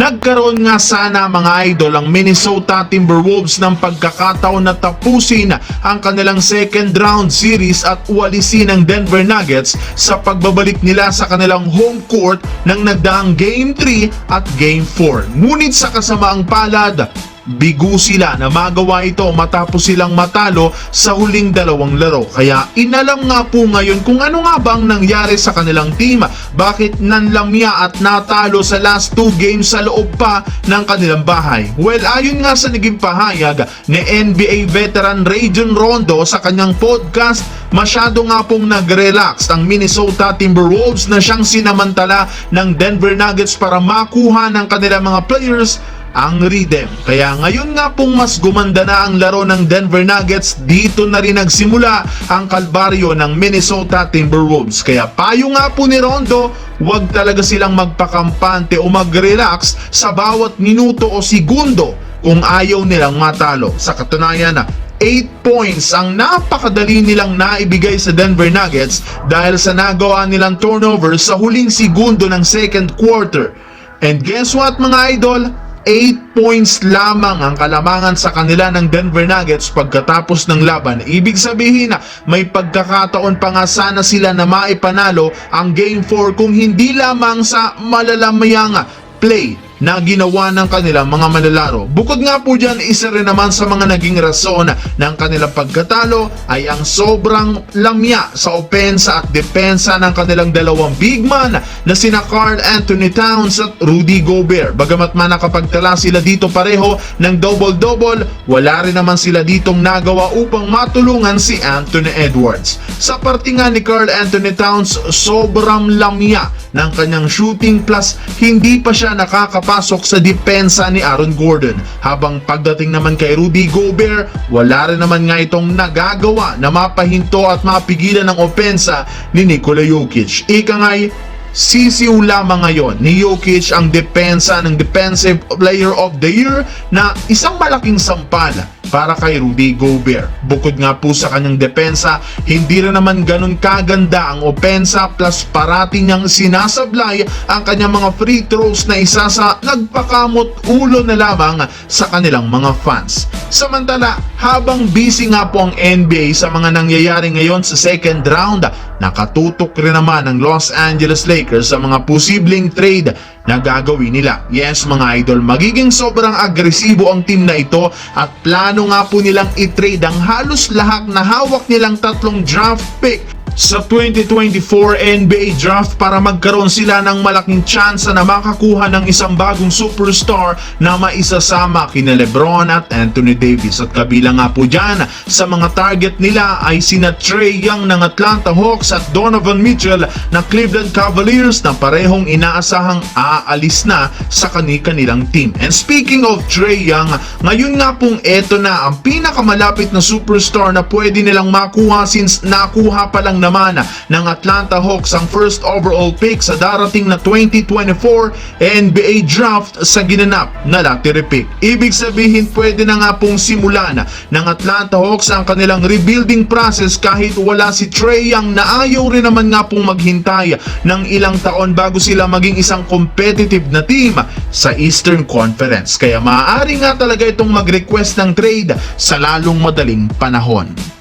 Nagkaroon nga sana mga idol ang Minnesota Timberwolves ng pagkakataon na tapusin ang kanilang second round series at walisin ang Denver Nuggets sa pagbabalik nila sa kanilang home court ng nagdaang Game 3 at Game 4. Ngunit sa kasamaang palad, bigo sila na magawa ito matapos silang matalo sa huling dalawang laro. Kaya inalam nga po ngayon kung ano nga bang nangyari sa kanilang team. Bakit nanlamya at natalo sa last two games sa loob pa ng kanilang bahay? Well, ayon nga sa naging pahayag ni NBA veteran Rajon Rondo sa kanyang podcast, masyado nga pong nag-relax ang Minnesota Timberwolves na siyang sinamantala ng Denver Nuggets para makuha ng kanilang mga players ang rhythm. Kaya ngayon nga pong mas gumanda na ang laro ng Denver Nuggets, dito na rin nagsimula ang kalbaryo ng Minnesota Timberwolves. Kaya payo nga po ni Rondo, huwag talaga silang magpakampante o mag-relax sa bawat minuto o segundo kung ayaw nilang matalo. Sa katunayan na 8 points ang napakadali nilang naibigay sa Denver Nuggets dahil sa nagawa nilang turnover sa huling segundo ng second quarter. And guess what mga idol? 8 points lamang ang kalamangan sa kanila ng Denver Nuggets pagkatapos ng laban. Ibig sabihin na may pagkakataon pa nga sana sila na maipanalo ang Game 4 kung hindi lamang sa malalamayang play na ginawa ng kanilang mga manlalaro. Bukod nga po dyan, isa rin naman sa mga naging rason ng kanilang pagkatalo ay ang sobrang lamya sa opensa at depensa ng kanilang dalawang big man na sina Carl Anthony Towns at Rudy Gobert. Bagamat man nakapagtala sila dito pareho ng double-double, wala rin naman sila ditong nagawa upang matulungan si Anthony Edwards. Sa parte nga ni Carl Anthony Towns, sobrang lamya ng kanyang shooting plus hindi pa siya nakakapasok sa depensa ni Aaron Gordon. Habang pagdating naman kay Rudy Gobert, wala rin naman nga itong nagagawa na mapahinto at mapigilan ng opensa ni Nikola Jokic. Ika nga'y sisiw lamang ngayon ni Jokic ang depensa ng Defensive Player of the Year na isang malaking sampal para kay Rudy Gobert. Bukod nga po sa kanyang depensa, hindi rin naman ganun kaganda ang opensa plus parati niyang sinasablay ang kanyang mga free throws na isa sa nagpakamot ulo na lamang sa kanilang mga fans. Samantala, habang busy nga po ang NBA sa mga nangyayari ngayon sa second round, nakatutok rin naman ang Los Angeles Lakers sa mga posibleng trade na gagawin nila. Yes mga idol, magiging sobrang agresibo ang team na ito at plano nga po nilang i-trade ang halos lahat na hawak nilang tatlong draft pick sa 2024 NBA Draft para magkaroon sila ng malaking tsansa na makakuha ng isang bagong superstar na maisasama kina Lebron at Anthony Davis. At kabilang nga po dyan sa mga target nila ay sina Trey Young ng Atlanta Hawks at Donovan Mitchell ng Cleveland Cavaliers na parehong inaasahang aalis na sa kani-kanilang team. And speaking of Trey Young, ngayon nga pong eto na ang pinakamalapit na superstar na pwede nilang makuha since nakuha pa lang naman ng Atlanta Hawks ang first overall pick sa darating na 2024 NBA Draft sa ginanap na lottery pick. Ibig sabihin pwede na nga pong simulan ng Atlanta Hawks ang kanilang rebuilding process kahit wala si Trey Young na ayaw rin naman nga pong maghintay ng ilang taon bago sila maging isang competitive na team sa Eastern Conference. Kaya maaari nga talaga itong mag-request ng trade sa lalong madaling panahon.